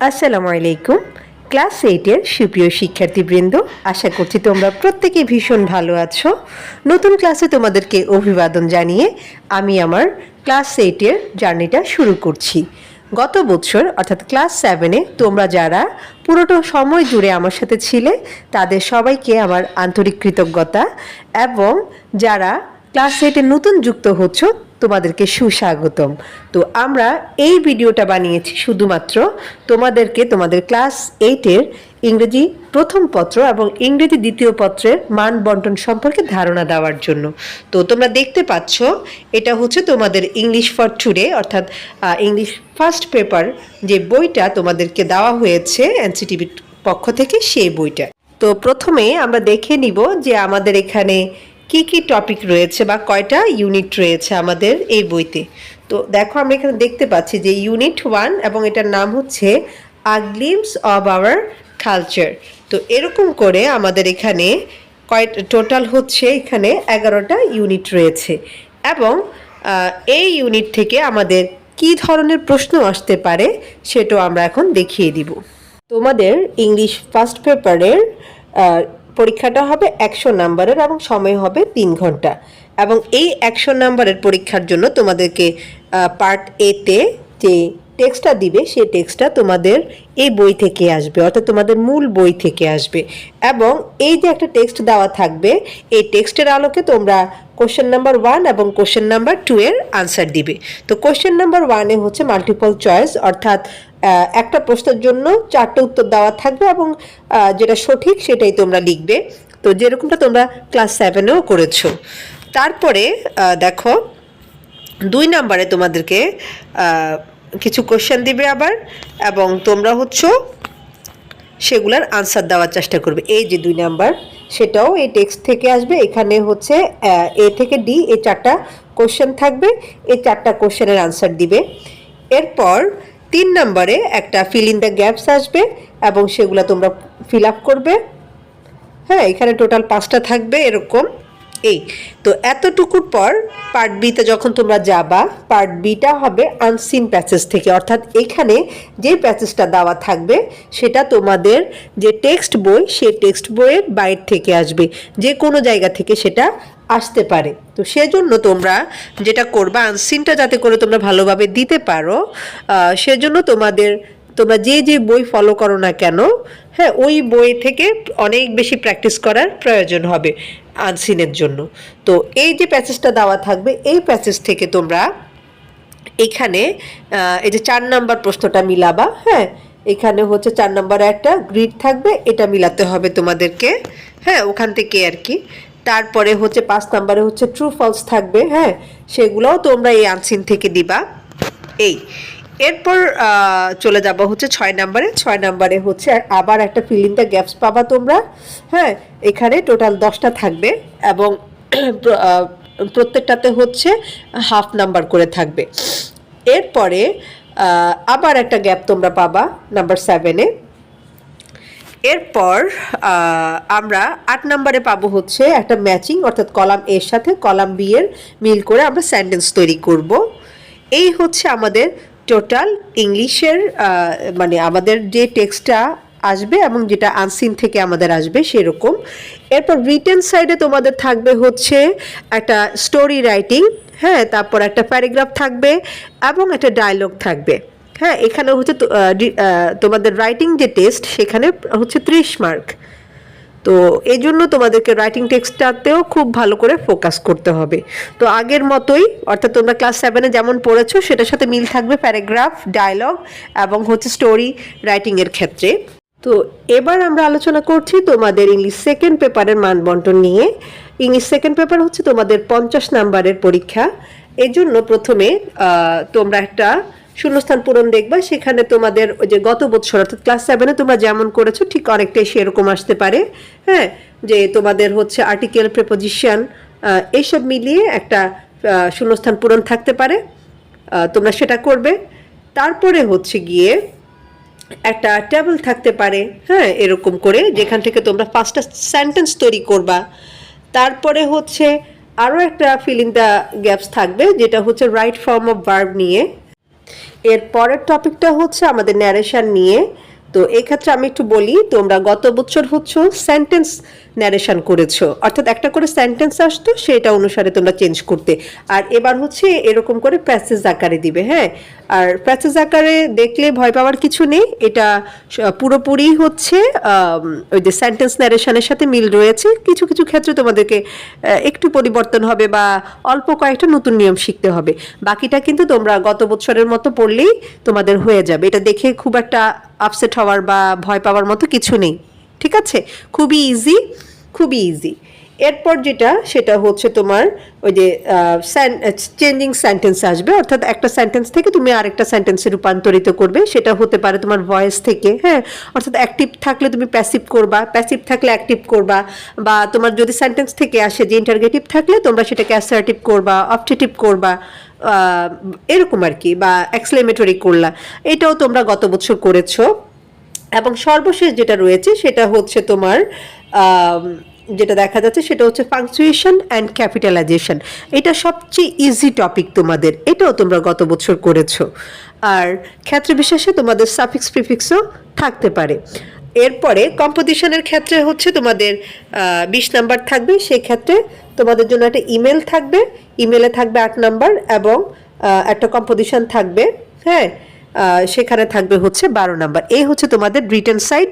আসসালামু আলাইকুম। ক্লাস এইটের সুপ্রিয় শিক্ষার্থীবৃন্দ, আশা করছি তোমরা প্রত্যেকে ভীষণ ভালো আছো। নতুন ক্লাসে তোমাদেরকে অভিবাদন জানিয়ে আমি আমার ক্লাস এইটের জার্নিটা শুরু করছি। গত বছর, অর্থাৎ ক্লাস সেভেনে তোমরা যারা পুরোটা সময় জুড়ে আমার সাথে ছিলে, তাদের সবাইকে আমার আন্তরিক কৃতজ্ঞতা এবং যারা ক্লাস এইটে নতুন যুক্ত হচ্ছ, তোমাদেরকে সুস্বাগতম। তো আমরা এই ভিডিওটা বানিয়েছি শুধুমাত্র তোমাদেরকে তোমাদের ক্লাস এইটের ইংরেজি প্রথম পত্র এবং ইংরেজি দ্বিতীয় পত্রের মান বন্টন সম্পর্কে ধারণা দেওয়ার জন্য। তো তোমরা দেখতে পাচ্ছ, এটা হচ্ছে তোমাদের ইংলিশ ফর টুডে অর্থাৎ ইংলিশ ফার্স্ট পেপার যে বইটা তোমাদেরকে দেওয়া হয়েছে এনসিটিভির পক্ষ থেকে সেই বইটা। তো প্রথমে আমরা দেখে নিব যে আমাদের এখানে কি কি টপিক রয়েছে বা কয়টা ইউনিট রয়েছে আমাদের এই বইতে? তো দেখো, আমরা এখানে দেখতে পাচ্ছি যে ইউনিট ওয়ান এবং এটার নাম হচ্ছে a glimpse of our culture তো এরকম করে আমাদের এখানে কয় টোটাল হচ্ছে এখানে এগারোটা ইউনিট রয়েছে। এবং এই ইউনিট থেকে আমাদের কি ধরনের প্রশ্ন আসতে পারে সেটাও আমরা এখন দেখিয়ে দিব। তোমাদের ইংলিশ ফার্স্ট পেপারের পরীক্ষাটা হবে একশো নাম্বারের এবং সময় হবে তিন ঘণ্টা। এবং এই একশো নাম্বারের পরীক্ষার জন্য তোমাদেরকে পার্ট এতে যে টেক্সটটা দিবে, সেই টেক্সটটা তোমাদের এই বই থেকে আসবে, অর্থাৎ তোমাদের মূল বই থেকে আসবে। এবং এই যে একটা টেক্সট দেওয়া থাকবে, এই টেক্সটের আলোকে তোমরা কোশ্চেন নাম্বার ওয়ান এবং কোশ্চেন নাম্বার টু এর আনসার দিবে। তো কোশ্চেন নাম্বার ওয়ানে হচ্ছে মাল্টিপল চয়েস অর্থাৎ একটা প্রশ্নের জন্য চারটে উত্তর দেওয়া থাকবে এবং যেটা সঠিক সেটাই তোমরা লিখবে। তো যেরকমটা তোমরা ক্লাস সেভেনেও করেছ। তারপরে দেখো, দুই নাম্বারে তোমাদেরকে কিছু কোশ্চেন দিবে আবার এবং তোমরা হচ্ছ সেগুলার আনসার দেওয়ার চেষ্টা করবে। এই যে দুই নাম্বার, সেটাও এই টেক্সট থেকে আসবে। এখানে হচ্ছে এ থেকে ডি এই চারটা কোশ্চেন থাকবে। এই চারটা কোশ্চেনের আনসার দিবে। এরপর তিন নম্বরে একটা ফিল ইন দ্য গ্যাপস আসবে এবং সেগুলো তোমরা ফিল আপ করবে। হ্যাঁ এখানে টোটাল পাঁচটা থাকবে এরকম। এই, তো এতটুকুর পর পার্ট বিতে যখন তোমরা যাবা পার্ট বিটা হবে আনসিন প্যাসেজ থেকে। অর্থাৎ এখানে যে প্যাসেজটা দেওয়া থাকবে, সেটা তোমাদের যে টেক্সট বই, সেই টেক্সট বইয়ের বাইরে থেকে আসবে। যে কোনো জায়গা থেকে সেটা আসতে পারে। তো সেজন্য তোমরা যেটা করবা আনসিনটা যাতে করে তোমরা ভালোভাবে দিতে পারো সেজন্য তোমাদের তোমরা যে যে বই ফলো করো না কেন হ্যাঁ ওই বই থেকে অনেক বেশি প্র্যাকটিস করার প্রয়োজন হবে আনসিনের জন্য। তো এই যে প্যাসেজটা দেওয়া থাকবে, এই প্যাসেজ থেকে তোমরা এখানে এই যে চার নাম্বার প্রশ্নটা মিলাবা হ্যাঁ এখানে হচ্ছে চার নাম্বার একটা গ্রিড থাকবে, এটা মিলাতে হবে তোমাদেরকে হ্যাঁ ওখান থেকে আর কি। তারপরে হচ্ছে পাঁচ নাম্বারে হচ্ছে ট্রু ফলস থাকবে হ্যাঁ সেগুলোও তোমরা এই আনসিন থেকে দিবা। এই এরপর চলে যাব হচ্ছে ছয় নাম্বারে। ছয় নাম্বারে হচ্ছে আবার একটা ফিল দ্য গ্যাপস পাবা তোমরা। হ্যাঁ এখানে টোটাল দশটা থাকবে এবং প্রত্যেকটাতে হচ্ছে হাফ নাম্বার করে থাকবে। এরপরে আবার একটা গ্যাপ তোমরা পাবা নাম্বার সেভেনে এরপর আমরা আট নম্বরে পাবো হচ্ছে একটা ম্যাচিং অর্থাৎ কলাম এর সাথে কলাম বি এর মিল করে আমরা সেন্টেন্স তৈরি করব। এই হচ্ছে আমাদের টোটাল ইংলিশের মানে আমাদের যে টেক্সটটা আসবে এবং যেটা আনসিন থেকে আমাদের আসবে সেরকম। এরপর রিটেন সাইডে তোমাদের থাকবে হচ্ছে একটা স্টোরি রাইটিং হ্যাঁ তারপর একটা প্যারাগ্রাফ থাকবে এবং একটা ডায়লগ থাকবে। হ্যাঁ এখানে হচ্ছে তোমাদের রাইটিং যে টেস্ট সেখানে হচ্ছে ত্রিশ মার্ক তো এই জন্য তোমাদেরকে রাইটিং টেক্সটটাতেও খুব ভালো করে ফোকাস করতে হবে। তো আগের মতোই, অর্থাৎ তোমরা ক্লাস সেভেনে যেমন পড়েছো, সেটার সাথে মিল থাকবে প্যারাগ্রাফ ডায়লগ এবং হচ্ছে স্টোরি রাইটিংয়ের ক্ষেত্রে। তো এবার আমরা আলোচনা করছি তোমাদের ইংলিশ সেকেন্ড পেপারের মান বন্টন নিয়ে। ইংলিশ সেকেন্ড পেপার হচ্ছে তোমাদের পঞ্চাশ নাম্বারের পরীক্ষা। এই জন্য প্রথমে তোমরা একটা শূন্যস্থান পূরণ দেখবা। সেখানে তোমাদের ওই যে গত বছর অর্থাৎ ক্লাস সেভেনে তোমরা যেমন করেছ, ঠিক অনেকটাই সেরকম আসতে পারে। হ্যাঁ যে তোমাদের হচ্ছে আর্টিকেল প্রেপোজিশন এইসব মিলিয়ে একটা শূন্যস্থান পূরণ থাকতে পারে। তোমরা সেটা করবে। তারপরে হচ্ছে গিয়ে একটা টেবিল থাকতে পারে। হ্যাঁ এরকম করে, যেখান থেকে তোমরা পাঁচটা সেন্টেন্স তৈরি করবা। তারপরে হচ্ছে আরও একটা ফিল দ্য গ্যাপস থাকবে, যেটা হচ্ছে রাইট ফর্ম অফ ভার্ব নিয়ে। এর পরের টপিকটা হচ্ছে আমাদের ন্যারেশন নিয়ে। তো এক্ষেত্রে আমি একটু বলি, তোমরা গত বছর হচ্ছে সেন্টেন্স ন্যারেশন করেছ। অর্থাৎ একটা করে সেন্টেন্স আসতো সেটা অনুসারে তোমরা চেঞ্জ করতে। আর এবার হচ্ছে এরকম করে প্যাসেজ আকারে দিবে হ্যাঁ? আর প্যাসেজ আকারে দেখলে ভয় পাওয়ার কিছু নেই। এটা পুরোপুরি হচ্ছে ওই যে সেন্টেন্স ন্যারেশনের সাথে মিল রয়েছে। কিছু কিছু ক্ষেত্রে তোমাদেরকে একটু পরিবর্তন হবে বা অল্প কয়েকটা নতুন নিয়ম শিখতে হবে। বাকিটা কিন্তু তোমরা গত বছরের মতো পড়লেই তোমাদের হয়ে যাবে। এটা দেখে খুব একটা আপসেট হওয়ার বা ভয় পাওয়ার মতো কিছু নেই। ঠিক আছে? খুবই ইজি খুবই ইজি এরপর যেটা, সেটা হচ্ছে তোমার ওই যে চেঞ্জিং সেন্টেন্স আসবে, অর্থাৎ একটা সেন্টেন্স থেকে তুমি আরেকটা সেন্টেন্সে রূপান্তরিত করবে, সেটা হতে পারে তোমার ভয়েস থেকে হ্যাঁ? অর্থাৎ অ্যাক্টিভ থাকলে তুমি প্যাসিভ করবা প্যাসিভ থাকলে অ্যাক্টিভ করবা, বা তোমার যদি সেন্টেন্স থেকে আসে যে ইন্টারগেটিভ থাকলে, তোমরা সেটাকে অ্যাসার্টিভ করবা অপটেটিভ করবা এরকম আর কি, বা এক্সক্লেমেটরি করলা। এটাও তোমরা গত বছর করেছ। এবং সর্বশেষ যেটা রয়েছে, সেটা হচ্ছে তোমার যেটা দেখা যাচ্ছে সেটা হচ্ছে ফাংচুয়েশন অ্যান্ড ক্যাপিটালাইজেশন এটা সবচেয়ে ইজি টপিক তোমাদের। এটাও তোমরা গত বছর করেছ। আর ক্ষেত্র বিশেষে তোমাদের সাফিক্স প্রিফিক্সও থাকতে পারে। এরপরে কম্পোজিশনের ক্ষেত্রে হচ্ছে তোমাদের বিশ নাম্বার থাকবে। সেক্ষেত্রে তোমাদের জন্য একটা ইমেল থাকবে। ইমেলে থাকবে আট নাম্বার এবং একটা কম্পোজিশন থাকবে। হ্যাঁ? সেখানে থাকবে হচ্ছে বারো নাম্বার। এই হচ্ছে তোমাদের রিটার্ন সাইট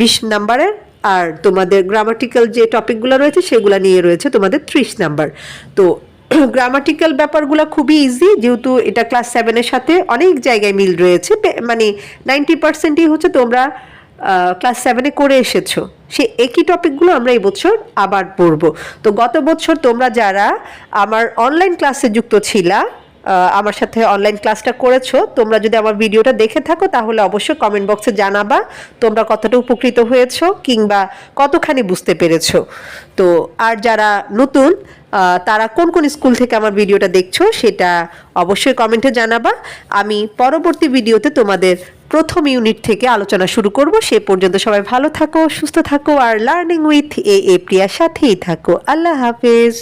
বিশ নাম্বারের আর তোমাদের গ্রামাটিক্যাল যে টপিকগুলো রয়েছে, সেগুলো নিয়ে রয়েছে তোমাদের ত্রিশ নাম্বার। তো গ্রামাটিক্যাল ব্যাপারগুলো খুবই ইজি যেহেতু এটা ক্লাস সেভেনের সাথে অনেক জায়গায় মিল রয়েছে। মানে নাইনটি পার্সেন্টই হচ্ছে তোমরা ক্লাস সেভেনে করে এসেছ। সে একই টপিকগুলো আমরা এই বছর আবার পড়ব। তো গত বছর তোমরা যারা আমার অনলাইন ক্লাসে যুক্ত ছিলা আমার সাথে অনলাইন ক্লাসটা করেছ। তোমরা যদি আমার ভিডিওটা দেখে থাকো, তাহলে অবশ্যই কমেন্ট বক্সে জানাবা, তোমরা কতটা উপকৃত হয়েছো কিংবা কতখানি বুঝতে পেরেছ। তো আর যারা নতুন তারা কোন কোন স্কুল থেকে আমার ভিডিওটা দেখছ, সেটা অবশ্যই কমেন্টে জানাবা। আমি পরবর্তী ভিডিওতে তোমাদের প্রথম ইউনিট থেকে আলোচনা শুরু করব। সে পর্যন্ত সবাই ভালো থাকো, সুস্থ থাকো, আর লার্নিং উইথ এ এ প্রিয়ার সাথেই থাকো। আল্লাহ হাফেজ।